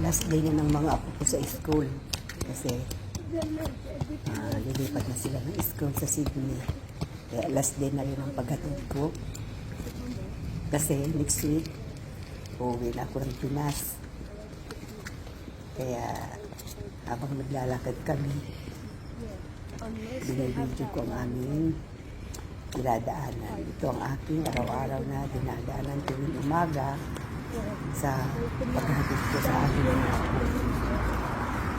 last day na ng mga apo ko sa school. Kasi ah, lilipat na sila ng school sa Sydney. Kaya last day na rin ang paghatid ko. Kasi next week, uuwi na ako ng Pinas. Kaya habang naglalakad kami, binibidyo ko ang aming dinadaanan. Ito ang aking araw-araw na dinadaanan tuwing umaga sa paghatid ko sa aking mga apo.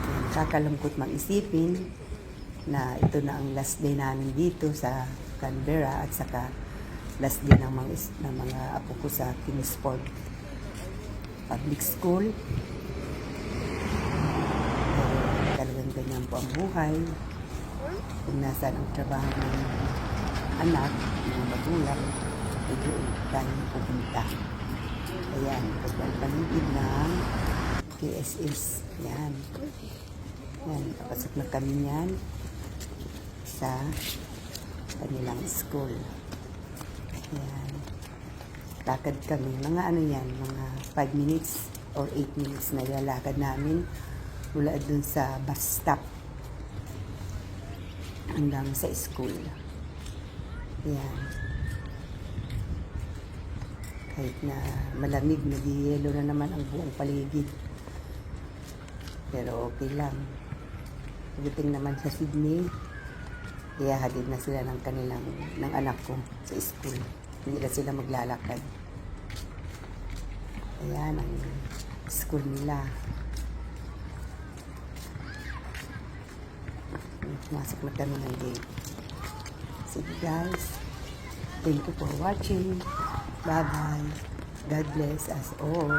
Yan, Kakalungkot mang isipin na ito na ang last day namin dito sa Canberra at saka last day ng mga, ng mga apo ko sa Kingsport Public School. Pero talagang ganyan po ang buhay. Kung nasaan ang trabaho ng anak, ng magulang, ay doon tayo pupunta. Ayan, pagpapaligid ng KSS. Yan. Yan, papasok na kami yan sa kanilang school. Ayan. Lakad kami. Mga ano yan, mga 5 minutes or 8 minutes na lalakad namin mula dun sa bus stop hanggang sa school. Ayan. Kahit na malamig, nag-yelo na naman ang buong paligid. Pero okay lang. Pagdating naman sa Sydney, kaya halid na sila ng kanilang, ng anak ko sa school. Hindi na sila maglalakad. Ayan ang school nila. Pumasok na kami ng gate. Sige guys. Thank you for watching. Bye-bye. God bless us all.